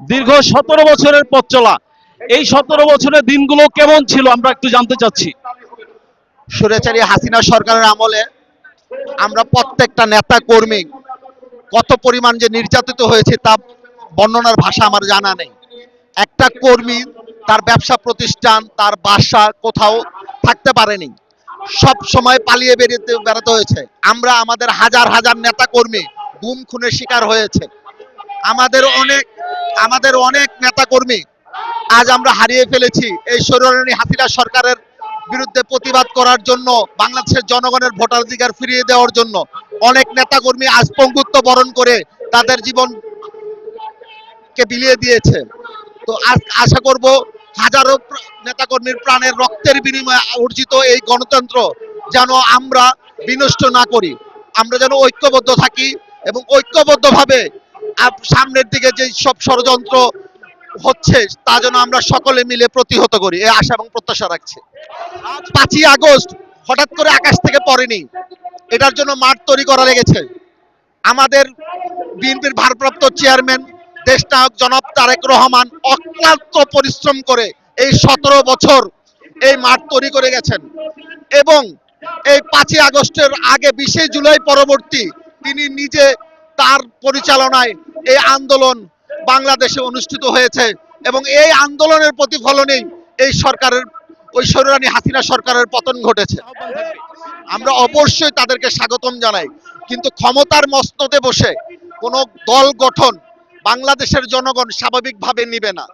দীর্ঘ সতেরো বছরের পথ চলা। এই সতেরো বছরের দিনগুলো কেমন ছিল আমরা একটু জানতে চাচ্ছি। স্বৈরাচারী হাসিনা সরকারের আমলে আমরা প্রত্যেকটা নেতা কর্মী কত পরিমাণ যে নির্যাতিত হয়েছে তা বর্ণনার ভাষা আমার জানা নেই। একটা কর্মী তার ব্যবসা প্রতিষ্ঠান, তার বাসা কোথাও থাকতে পারেনি। সব সময় পালিয়ে বেরিয়ে বেড়াতে হয়েছে। আমরা আমাদের হাজার হাজার নেতা কর্মী গুম খুনের শিকার হয়েছে। আমাদের অনেক আমাদের অনেক নেতা কর্মী আজ আমরা হারিয়ে ফেলেছি এই সৌরানী হাসিনা সরকারের বিরুদ্ধে প্রতিবাদ করার জন্য, বাংলাদেশের জনগণের ভোটাধিকার ফিরিয়ে দেওয়ার জন্য। অনেক নেতাকর্মী আজ পঙ্গুত্ব বরণ করে তাদের জীবন কে বিলিয়ে দিয়েছে। তো আশা করব হাজারো নেতাকর্মীর প্রাণের রক্তের বিনিময়ে অর্জিত এই গণতন্ত্র যেন আমরা বিনষ্ট না করি। আমরা যেন ঐক্যবদ্ধ থাকি এবং ঐক্যবদ্ধভাবে সামনের দিকে যে সব ষড়যন্ত্র হচ্ছে, তা যেন আমরা সকলে মিলে প্রতিহত করি। এই আশা এবং প্রত্যাশা রাখছি। পাঁচই আগস্ট হঠাৎ করে আকাশ থেকে পড়েনি। এটার জন্য মাঠ তৈরি করা লেগেছে। আমাদের বিএনপির ভারপ্রাপ্ত চেয়ারম্যান দেশ নায়ক জনাব তারেক রহমান অক্লান্ত পরিশ্রম করে এই সতেরো বছর এই মাঠ তৈরি করে গেছেন। এবং এই পাঁচই আগস্টের আগে বিশে জুলাই পরবর্তী তিনি নিজে তার পরিচালনায় এই আন্দোলন বাংলাদেশে অনুষ্ঠিত হয়েছে এবং এই আন্দোলনের প্রতিফলনেই এই সরকারের, ওই সৌরানী হাসিনা সরকারের পতন ঘটেছে। আমরা অবশ্যই তাদেরকে স্বাগতম জানাই, কিন্তু ক্ষমতার মস্ততে বসে কোনো দল গঠন বাংলাদেশের জনগণ স্বাভাবিকভাবে নিবে না।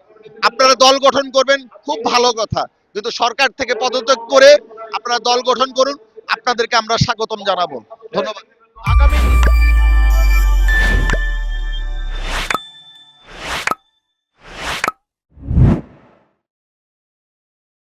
আপনারা দল গঠন করবেন, খুব ভালো কথা। কিন্তু সরকার থেকে পদত্যাগ করে আপনারা দল গঠন করুন, আপনাদেরকে আমরা স্বাগতম জানাব। ধন্যবাদ। আগামী